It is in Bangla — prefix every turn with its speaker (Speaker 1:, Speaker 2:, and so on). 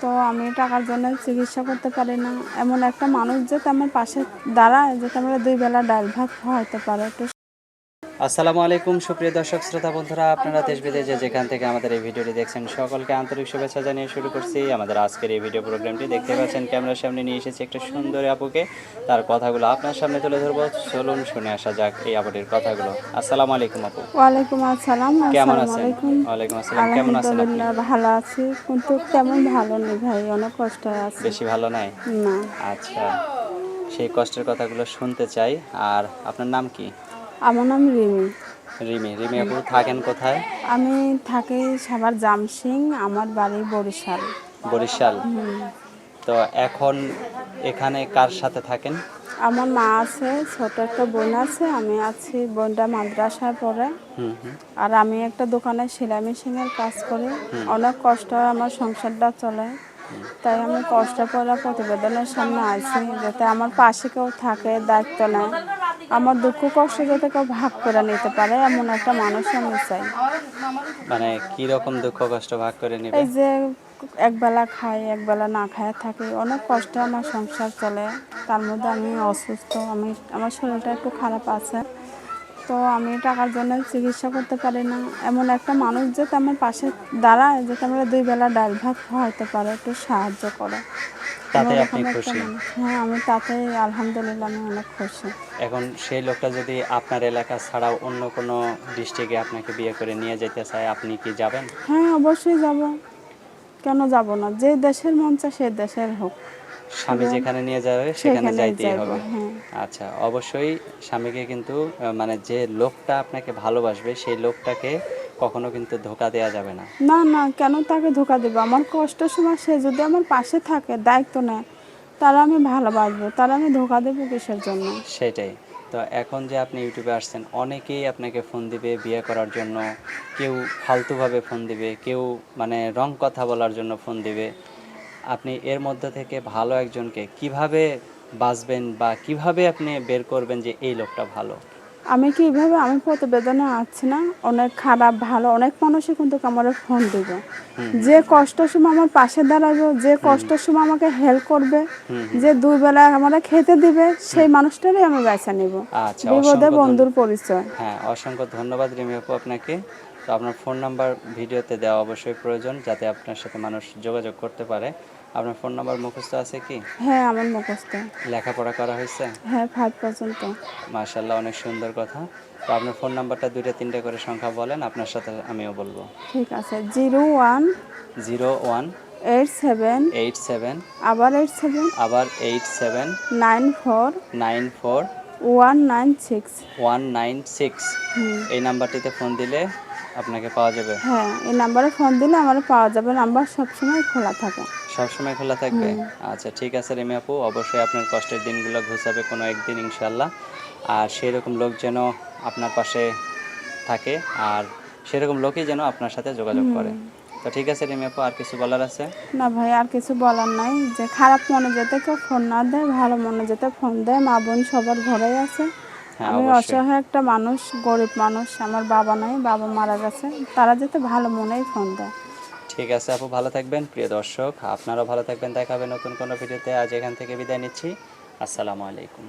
Speaker 1: তো আমি টাকার জন্য চিকিৎসা করতে পারি না। এমন একটা মানুষ যাতে আমার পাশে দাঁড়ায় যাতে আমরা দুই বেলা ডাল ভাত খাওয়াইতে পারে। একটু
Speaker 2: আসসালামু আলাইকুম সুপ্রিয় দর্শক শ্রোতা বন্ধুরা আপনারা দেশ বিদেশে যেখান থেকে আমাদের এই ভিডিওটি দেখছেন সকলকে আন্তরিক শুভেচ্ছা জানিয়ে শুরু করছি। আমাদের আজকের এই ভিডিও প্রোগ্রামটি দেখতে পাচ্ছেন ক্যামেরার সামনে নিয়ে এসেছি একটা সুন্দরী আপুকে। তার কথাগুলো আপনার সামনে তুলে ধরবো। চলুন শুনে আসা যাক এই আপুটির কথাগুলো। আসসালামু আলাইকুম আপু।
Speaker 1: ওয়ালাইকুম আসসালাম
Speaker 2: কেমন আছেন? ওয়ালাইকুম আসসালাম কেমন আছেন
Speaker 1: ভালো আছি। কিন্তু তেমন ভালো নেই ভাই অনেক কষ্ট আছে।
Speaker 2: বেশি ভালো নাই?
Speaker 1: না।
Speaker 2: আচ্ছা সেই কষ্টের কথাগুলো শুনতে চাই। আর আপনার নাম কি?
Speaker 1: আমার নাম রিমি।
Speaker 2: রিমি রিমি আপু থাকেন কোথায়?
Speaker 1: আমি থাকি সাভার জামসিং আমার বাড়ি বরিশাল।
Speaker 2: বরিশাল। তো এখন এখানে কার সাথে থাকেন?
Speaker 1: আমার মা আছে ছোট একটা বোন আছে আমি আছি বোনটা মাদ্রাসায় পড়ে আর আমি একটা দোকানে সেলাই মেশিনের কাজ করি। অনেক কষ্ট হয় আমার সংসারটা চলে। তাই আমি কষ্ট করে প্রতিবেদনের সামনে আছি যাতে আমার পাশে কেউ থাকে দায়িত্ব নেয়। আমার দুঃখ কষ্ট যাতে কেউ ভাগ করে নিতে পারে এমন একটা মানুষ আমি চাই।
Speaker 2: মানে কি রকম দুঃখ কষ্ট ভাগ করে নিবে?
Speaker 1: এই যে একবেলা খাই একবেলা না খায় থাকি অনেক কষ্টে আমার সংসার চলে। তার মধ্যে আমি অসুস্থ আমি আমার শরীরটা একটু খারাপ আছে। তো আমি টাকার জন্য চিকিৎসা করতে পারি না। এমন একটা মানুষ যাতে আমার পাশে দাঁড়ায় যাতে আমরা দুই বেলা ডাল ভাত খাওয়াইতে পারে একটু সাহায্য করে।
Speaker 2: তাতে আপনি খুশি?
Speaker 1: হ্যাঁ আমি তাতে আলহামদুলিল্লাহ আমি অনেক খুশি।
Speaker 2: এখন সেই লোকটা যদি আপনার এলাকা ছাড়াও অন্য কোনো ডিস্ট্রিক্টে আপনাকে বিয়ে করে নিয়ে যেতে চায় আপনি কি যাবেন?
Speaker 1: হ্যাঁ অবশ্যই যাব। কেন যাব না? যে দেশের মন চায় সে দেশের হোক।
Speaker 2: স্বামী যেখানে নিয়ে যাবে সেখানে যাইতেই হবে।
Speaker 1: হ্যাঁ।
Speaker 2: আচ্ছা অবশ্যই স্বামীকে কিন্তু মানে যে লোকটা আপনাকে ভালোবাসবে সেই লোকটাকে কখনো কিন্তু ধোকা দেওয়া যাবে না।
Speaker 1: না না কেন তাকে ধোকা দেবো? আমার কষ্টের সময় সে যদি আমার পাশে থাকে দায়িত্ব নেয় তারা আমি ভালোবাসবো তারা আমি ধোকা দেবো কিসের জন্য?
Speaker 2: সেটাই। তো এখন যে আপনি ইউটিউবে আসছেন অনেকেই আপনাকে ফোন দিবে বিয়ে করার জন্য কেউ ফালতুভাবে ফোন দিবে কেউ মানে রং কথা বলার জন্য ফোন দিবে। আপনি এর মধ্যে থেকে ভালো একজনকে কীভাবে বাঁচবেন বা কীভাবে আপনি বের করবেন যে এই লোকটা ভালো?
Speaker 1: আমি কি এইভাবে আমি প্রতিবেদনে আছি না? অনেক খারাপ ভালো অনেক মানুষই কিন্তু আমার ফোন দিবে। যে কষ্টের সময় আমার পাশে দাঁড়াবে যে কষ্টের সময় আমাকে হেল্প করবে যে দুই বেলা আমার খেতে দিবে সেই মানুষটারই আমি বেছে নিব।
Speaker 2: আচ্ছা
Speaker 1: বিপদে বন্ধুর পরিচয়।
Speaker 2: হ্যাঁ অসংখ্য ধন্যবাদ রিমি আপু আপনাকে। তো আপনার ফোন নাম্বার ভিডিওতে দেওয়া অবশ্যই প্রয়োজন যাতে আপনার সাথে মানুষ যোগাযোগ করতে পারে। আপনার ফোন নাম্বার মুখস্থ আছে কি?
Speaker 1: হ্যাঁ আমার মুখস্থ।
Speaker 2: লেখাপড়া করা হয়েছে?
Speaker 1: হ্যাঁ ফাইভ পর্যন্ত।
Speaker 2: মাশাল্লাহ অনেক সুন্দর কথা। তো আপনার ফোন নাম্বারটা দুইটা তিনটা করে সংখ্যা বলেন আপনার সাথে আমিও বলব।
Speaker 1: ঠিক আছে zero one
Speaker 2: zero one
Speaker 1: eight seven
Speaker 2: eight seven
Speaker 1: আবার এইট সেভেন
Speaker 2: আবার eight seven
Speaker 1: nine four
Speaker 2: nine four
Speaker 1: one nine six.
Speaker 2: One nine six. এই নাম্বারটিতে ফোন দিলে আপনাকে পাওয়া যাবে?
Speaker 1: হ্যাঁ এই নাম্বারে ফোন দিলে আমার পাওয়া যাবে নাম্বার সবসময় খোলা থাকে।
Speaker 2: সবসময় খোলা থাকবে? আচ্ছা ঠিক আছে রেমি আপু অবশ্যই আপনার কষ্টের দিনগুলো ঘুষাবে কোনো একদিন ইনশাল্লাহ আর সেরকম লোক যেন আপনার পাশে থাকে আর সেরকম লোকই যেন আপনার সাথে যোগাযোগ করে। তো ঠিক আছে রেমি আপু আর কিছু বলার আছে?
Speaker 1: না ভাই আর কিছু বলার নাই। যে খারাপ মনে যেতে কেউ ফোন না দেয় ভালো মনে যেতে ফোন দেয় মা বোন সবার ঘরেই আছে। আমি অসহায় একটা মানুষ গরিব মানুষ আমার বাবা নাই বাবা মারা গেছে। তারা যেতে ভালো মনেই ফোন দেয়।
Speaker 2: ঠিক আছে আপু ভালো থাকবেন প্রিয় দর্শক। আপনারাও ভালো থাকবেন দেখা হবে নতুন কোনো ভিডিওতে। আজ এখান থেকে বিদায় নিচ্ছি। আসসালামু আলাইকুম।